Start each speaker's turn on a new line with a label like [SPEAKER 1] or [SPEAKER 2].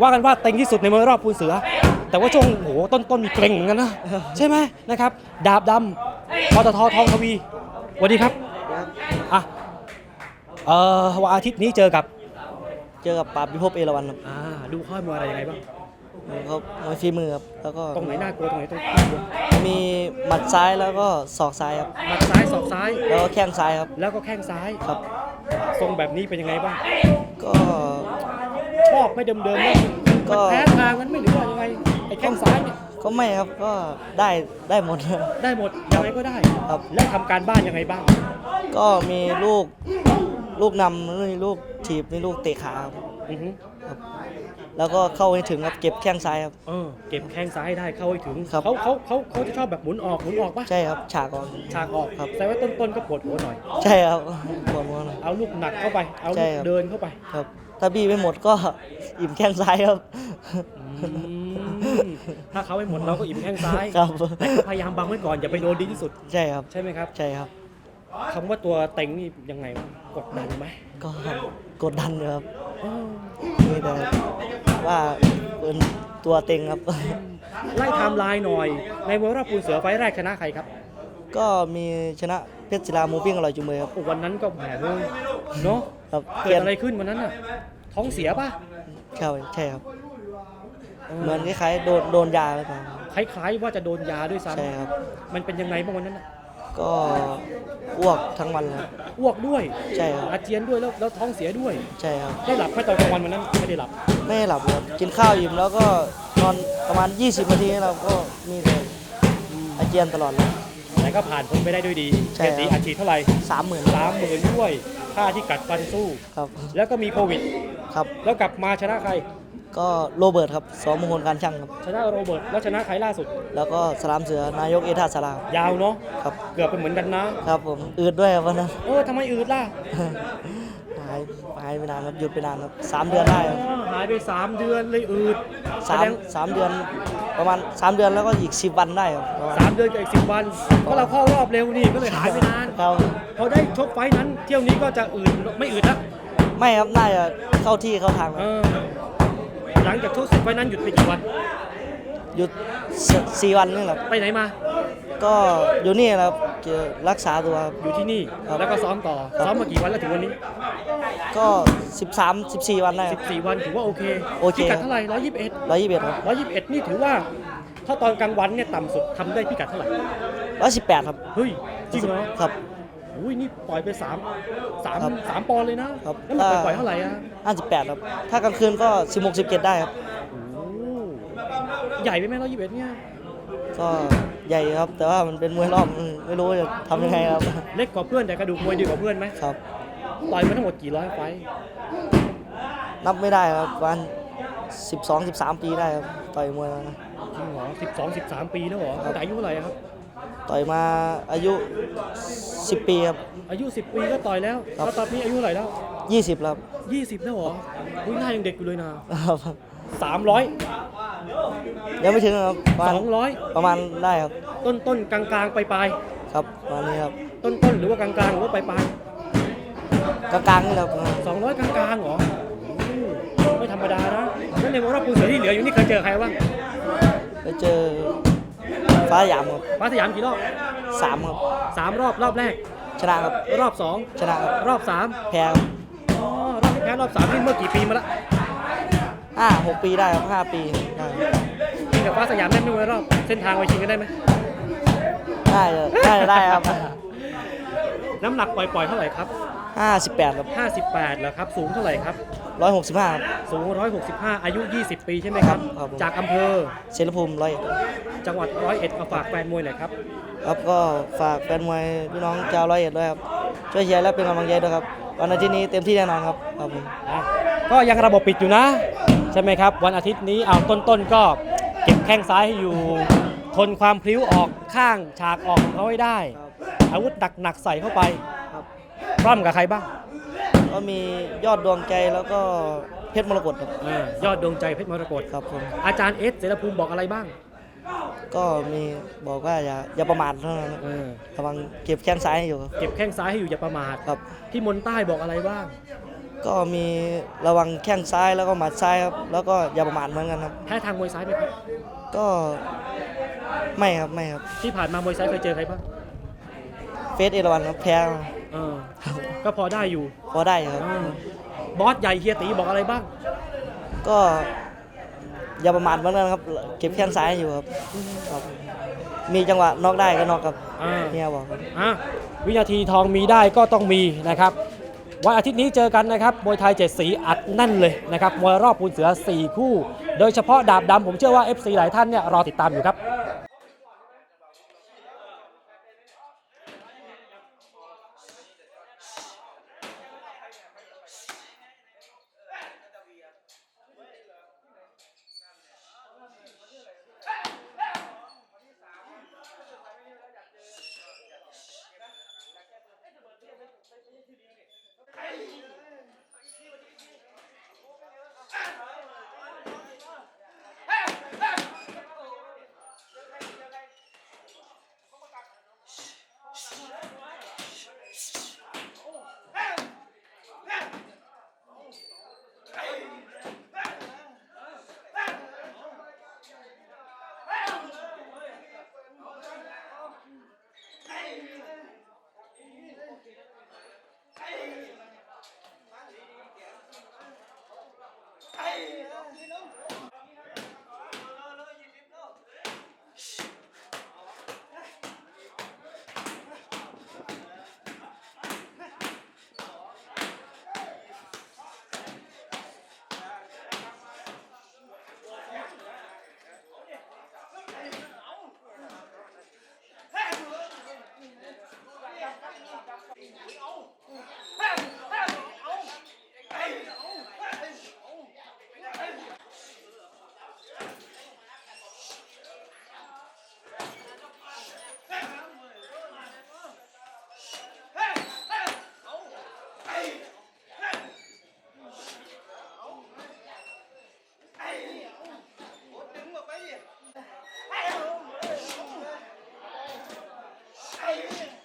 [SPEAKER 1] ว่ากันว่าเต็งที่สุดในมวยรอบปูนเสือ แต่ว่าช่วงโหต้นต้นมีเกรงเหมือนกันนะใช่ไหมนะครับดาบดำปตททองทวีสวัสดีครับอะเอ่อวันอาทิตย์นี้เจอกับ
[SPEAKER 2] เจอกับปราบพิภพเอราวัณครับ
[SPEAKER 1] อ่าดูข้อมวยอะไรยังไงบ้าง
[SPEAKER 2] เขามวยฝีมือครับแล้วก็
[SPEAKER 1] ตรงไหนน่ากลัวตรงไหนตรงกลัว
[SPEAKER 2] มีหมัดซ้ายแล้วก็ศอกซ้ายครับ
[SPEAKER 1] หมัดซ้ายศอกซ้าย
[SPEAKER 2] แล้วก็แข้งซ้ายครับ
[SPEAKER 1] แล้วก็แข้งซ้าย
[SPEAKER 2] ครับ
[SPEAKER 1] ทรงแบบนี้เป็นยังไงบ้าง
[SPEAKER 2] ก็
[SPEAKER 1] ชอบไม่เดิมๆนะ
[SPEAKER 2] ก็
[SPEAKER 1] มันแพ้ทางมันไม่หรือว่ายังไงไอ้แข้งซ้ายเนี่ย
[SPEAKER 2] ก็ไม่ครับก็ได้ได้หมด
[SPEAKER 1] ได้หมดยังไงก็ได้
[SPEAKER 2] ครับ
[SPEAKER 1] แล้วทำการบ้านยังไงบ้าง
[SPEAKER 2] ก็มีลูกลูกนำมีลูกถีบมีลูกเตะขาครับ
[SPEAKER 1] อือฮึ
[SPEAKER 2] ครับ แล้วก็เข้าให้ถึงครับเก็บแข้งซ้ายครับ
[SPEAKER 1] เออเก็บแข้งซ้ายให้ได้เข้าให้ถึง
[SPEAKER 2] ครับ
[SPEAKER 1] เขาเขาเขาเขาจะชอบแบบหมุนออกหมุนออกปะ
[SPEAKER 2] ใช่ครับฉากออก
[SPEAKER 1] ฉากออก
[SPEAKER 2] ครับ
[SPEAKER 1] แต่ว่าต้นๆก็ปวดหัวหน่อย
[SPEAKER 2] ใช่ครับปวดหัวหน่อย
[SPEAKER 1] เอาลูกหนักเข้าไป เอา
[SPEAKER 2] ใช่
[SPEAKER 1] ลูก
[SPEAKER 2] ครับ
[SPEAKER 1] เดินเข้าไป
[SPEAKER 2] ครับ ถ้าบี้ไม่หมดก็อิ่มแข้งซ้ายครับ
[SPEAKER 1] อืมถ้าเขาไม่หมดเราก็อิ่มแข้งซ้าย
[SPEAKER 2] ครับ
[SPEAKER 1] แต่พยายามบังไว้ก่อนอย่าไปโดนดีที่สุด
[SPEAKER 2] ใช่ครับ
[SPEAKER 1] ใช่ไหมครับ
[SPEAKER 2] ใช่ครับ
[SPEAKER 1] คำว่าตัวเต็งนี่ยังไงวะกดดันไหม
[SPEAKER 2] ก็กดดันอยู่ครับ
[SPEAKER 1] เออ
[SPEAKER 2] มีแต่ว่าเป็นตัวเต็งครับ
[SPEAKER 1] ไล่ไทม์ไลน์หน่อย ในมวยรอบปูนเสือไฟล์แรกชนะใครครับ
[SPEAKER 2] ก็มีชนะเพชรศิลาหมูปิ้งอร่อยจุงเบยครับ
[SPEAKER 1] โอ้วันนั้นก็แหมเลยเนาะ
[SPEAKER 2] ครับ
[SPEAKER 1] เกิดอะไรขึ้นวันนั้นน่ะท้องเสียป่ะ
[SPEAKER 2] ใช่ใช่ครับเหมือนคล้ายๆโดนโดนยาไปก่อน
[SPEAKER 1] คล้ายๆว่าจะโดนยาด้วยซ้
[SPEAKER 2] ใช่ครับำ
[SPEAKER 1] มันเป็นยังไงบ้างวันนั้นน่ะ
[SPEAKER 2] ก็อ้วกทั้งวันเลยครับ
[SPEAKER 1] อ้วกด้วย
[SPEAKER 2] ใช่ครับ
[SPEAKER 1] อาเจียนด้วยแล้วแล้วท้องเสียด้วย
[SPEAKER 2] ใช่ครับ
[SPEAKER 1] ได้หลับไหมตอนกลางวันวันนั้นไม่ได้หลับ
[SPEAKER 2] ไม่ให้หลับเลยครับกินข้าวอิ่มแล้วก็นอนประมาณ 20 นาทีเราก็มีแต่อาเจียนตลอดเลย
[SPEAKER 1] แต่ก็ผ่านพ้นไปได้ด้วยดี
[SPEAKER 2] ใช่
[SPEAKER 1] เกียรติ
[SPEAKER 2] ครับ
[SPEAKER 1] อาชีพเท่าไหร่
[SPEAKER 2] สามหมื่น
[SPEAKER 1] สามหมื่นด้วย ค่าที่กัดฟันสู้
[SPEAKER 2] ครับ
[SPEAKER 1] แล้วก็มีโควิด
[SPEAKER 2] ครับ
[SPEAKER 1] แล้วกลับมาชนะใคร
[SPEAKER 2] ก็โรเบิร์ตครับสองมงคลการช่างครับ
[SPEAKER 1] ชนะโรเบิร์ตแล้วชนะใครล่าสุด
[SPEAKER 2] แล้วก็สลามเสือนายกเอธาสลาม
[SPEAKER 1] ยาวเนาะ
[SPEAKER 2] ครับ
[SPEAKER 1] เกือบเป็นเหมือนกันนะ ครับ
[SPEAKER 2] ผมอืดด้วยครับวันนั้น
[SPEAKER 1] เออทำไมอืดล่ะ
[SPEAKER 2] หายหายไปนานครับหยุดไปนานครับสามเดือนได้ครับ
[SPEAKER 1] อ๋อหายไป3เดือนเลยอืด
[SPEAKER 2] สาม
[SPEAKER 1] แดง
[SPEAKER 2] สามเดือนประมาณสามเดือนแล้วก็อีกสิบวันได้ครับประมาณ
[SPEAKER 1] สามเดือนกับอีกสิบวันก็เราเข้ารอบเร็วนี่ก็เลยหายไปนาน
[SPEAKER 2] ครับ
[SPEAKER 1] พอได้ชกไฟท์นั้น เที่ยวนี้ก็จะอืดไม่อืดแล้ว
[SPEAKER 2] ไม่ครับน่าจะเข้าที่เข้าทางค
[SPEAKER 1] เอ
[SPEAKER 2] รับ
[SPEAKER 1] อหลังจากชกไฟท์นั้นหยุดไปกี่วัน
[SPEAKER 2] หยุดสสี่วันนี่แหละครับ
[SPEAKER 1] ไปไหนมา
[SPEAKER 2] ก็อยู่นี่แหละครับเกี่ยวรักษาตัวครับ
[SPEAKER 1] อยู่ที่นี่
[SPEAKER 2] ครับ
[SPEAKER 1] แล้วก็ซ้อมต่อ
[SPEAKER 2] ครับ
[SPEAKER 1] ซ้อมมากี่วันแล้วถึงวันนี้
[SPEAKER 2] ก็ 13 14 วันได้ครับ
[SPEAKER 1] 14 วันถือว่าโอเค
[SPEAKER 2] โอเค
[SPEAKER 1] พิกัดเท่าไหร่121
[SPEAKER 2] 121ครับ
[SPEAKER 1] 121 นี่ถือว่า ถ้าตอนกลางวันเนี่ยต่ำสุดทำได้พิกัดเท่าไหร่
[SPEAKER 2] 118ครับ
[SPEAKER 1] เฮ้ย จริงเหรอ
[SPEAKER 2] ครับ
[SPEAKER 1] อุ้ยนี่ปล่อยไป3
[SPEAKER 2] ครับ
[SPEAKER 1] 3 3ปอนด์เลยนะครับ แล้วมันปล่อยปล่อยเท่าไหร่อะ
[SPEAKER 2] 58ครับ ถ้ากลางคืนก็16 17ได้ครับ
[SPEAKER 1] โอ้ใหญ่ไปไหม121เนี่ย
[SPEAKER 2] ก็ใหญ่ครับ แต่ว่ามันเป็นมวยรอบอืมไม่รู้จะทำยังไงครับ
[SPEAKER 1] เล็กกว่าเพื่อนแต่กระดูกมวยดีกว่าเพื่อนไหม
[SPEAKER 2] ครับ
[SPEAKER 1] ต่อยมาทั้งหมดกี่ร้อยไฟท์
[SPEAKER 2] นับไม่ได้ครับวัน12 13 ปีได้ครับต่อยมวยมานะ
[SPEAKER 1] จริงเหรอ12 13ปีแล้วเหรอ
[SPEAKER 2] ครับ
[SPEAKER 1] แต่อายุเท่าไหร่อะครับ
[SPEAKER 2] ต่อยมาอายุ 10 ปีครับ
[SPEAKER 1] อายุ10ปีก็ต่อยแล้ว
[SPEAKER 2] ครับ
[SPEAKER 1] แล้วตอนนี้อายุเท่าไหร่แล้ว
[SPEAKER 2] 20แล้ว
[SPEAKER 1] 20แล้วเหรออุ้ยหน้ายังเด็กอยู่เลยนะ
[SPEAKER 2] ครับ
[SPEAKER 1] 300
[SPEAKER 2] ยั งไม่ถึงครับประมาณ
[SPEAKER 1] 200
[SPEAKER 2] ประมาณได้ครับ
[SPEAKER 1] ต้นต้นกลางกลางๆปลายปลาย
[SPEAKER 2] ครับประมาณนี้ครับ
[SPEAKER 1] ๆต้นต้นหรือว่ากลางกลางๆหรือว่าปลายปลาย
[SPEAKER 2] กลางๆนี่แหละครับ
[SPEAKER 1] สองร้อยกลางกลางๆเหรอโอ้ไม่ธรรมดานะแล้วในรอบปูเสือที่เหลืออยู่นี่เคยเจอใครบ้าง
[SPEAKER 2] ไปเจอฟ้าหยามครับ
[SPEAKER 1] ฟ้าสยามกี่รอบ
[SPEAKER 2] สามครับ
[SPEAKER 1] สามรอบรอบแรก
[SPEAKER 2] ชนะครับ
[SPEAKER 1] รอบสอง
[SPEAKER 2] ชนะครับ
[SPEAKER 1] รอบสาม
[SPEAKER 2] แพ้ครับ
[SPEAKER 1] อ๋อรอบที่แพ้รอบสามนี่เมื่อกี่ปีมาละ
[SPEAKER 2] ห้าหกปีได้ครับห้าปีได้
[SPEAKER 1] จริงกับฟ้าสยามได้ไหมรอบเส้นทางไปชิงกันได้ไหม
[SPEAKER 2] ได้ได้ได้ครับ
[SPEAKER 1] น้ำหนักปล่อยๆเท่าไหร่ครับ
[SPEAKER 2] ห้าสิบแปดครับ
[SPEAKER 1] 58แล้วครับ สูงเท่าไหร่ครับ
[SPEAKER 2] ร้อยหกสิบห้าครับ
[SPEAKER 1] สูง 165 อายุ 20 ปีใช่ไหมครับ
[SPEAKER 2] ครับผม
[SPEAKER 1] จากอำเภอ
[SPEAKER 2] เสรภูมิร้อย
[SPEAKER 1] จังหวัดร้อยเอ็ดมาฝากแฟนมวยหน่อยครับ
[SPEAKER 2] ครับก็ฝากแฟนมวยพี่น้องชาวร้อยเอ็ดด้วยครับ ช่วยเชียร์และเป็นกำลังใจด้วยครับ วันอาทิตย์นี้เต็มที่แน่นอนครับครับผม
[SPEAKER 1] นะก็ยังระบบปิดอยู่นะ ใช่ไหมครับ วันอาทิตย์นี้เอาต้นๆก็เก็บแข้งซ้ายให้อยู่ ทนความพลิ้วออกข้างฉากออกของเขาให้ได้ อาวุธหนักๆใส่เข้าไป
[SPEAKER 2] ครับ
[SPEAKER 1] ร่ำกับใครบ้าง
[SPEAKER 2] ก็มียอดดวงใจแล้วก็เพชรมรกตครับ
[SPEAKER 1] อายอดดวงใจเพชรมรกต
[SPEAKER 2] ครับผม
[SPEAKER 1] อาจารย์เอสเสรภูมิบอกอะไรบ้าง
[SPEAKER 2] ก็มีบอกว่าอย่าอย่าประมาทเท่านั้น
[SPEAKER 1] เออ
[SPEAKER 2] ระวังเก็บแข้งซ้ายให้อยู่ครับ
[SPEAKER 1] เก็บแข้งซ้ายให้อยู่อย่าประมาท
[SPEAKER 2] ครับ
[SPEAKER 1] ที่มนใต้บอกอะไรบ้าง
[SPEAKER 2] ก็มีระวังแข้งซ้ายแล้วก็หมัดซ้ายครับ แล้วก็อย่าประมาทเหมือนกันครับ
[SPEAKER 1] แพ้ทางมวยซ้ายไหมครับ
[SPEAKER 2] ก็ไม่ครับไม่ครับ
[SPEAKER 1] ที่ผ่านมามวยซ้ายเคยเจอใครบ้าง
[SPEAKER 2] เฟสเอราวันครับแพ้
[SPEAKER 1] เออ ก็พอได้อยู่
[SPEAKER 2] พอได้ครับ
[SPEAKER 1] อ่าบอสใหญ่เฮียตีบอกอะไรบ้าง
[SPEAKER 2] ก็อย่าประมาทเหมือนกันครับ เก็บแข้งซ้ายอยู่ครับครับ มีจังหวะน็อกได้ก็น็อกครับ
[SPEAKER 1] อ่า
[SPEAKER 2] เนี่ยบอกครับ
[SPEAKER 1] อะวินาทีทองมีได้ก็ต้องมีนะครับ วันอาทิตย์นี้เจอกันนะครับมวยไทยเจ็ดสีอัดแน่นเลยนะครับมวยรอบปูนเสือ 4 คู่ โดยเฉพาะดาบดำผมเชื่อว่า FC หลายท่านเนี่ยรอติดตามอยู่ครับ
[SPEAKER 3] Amen.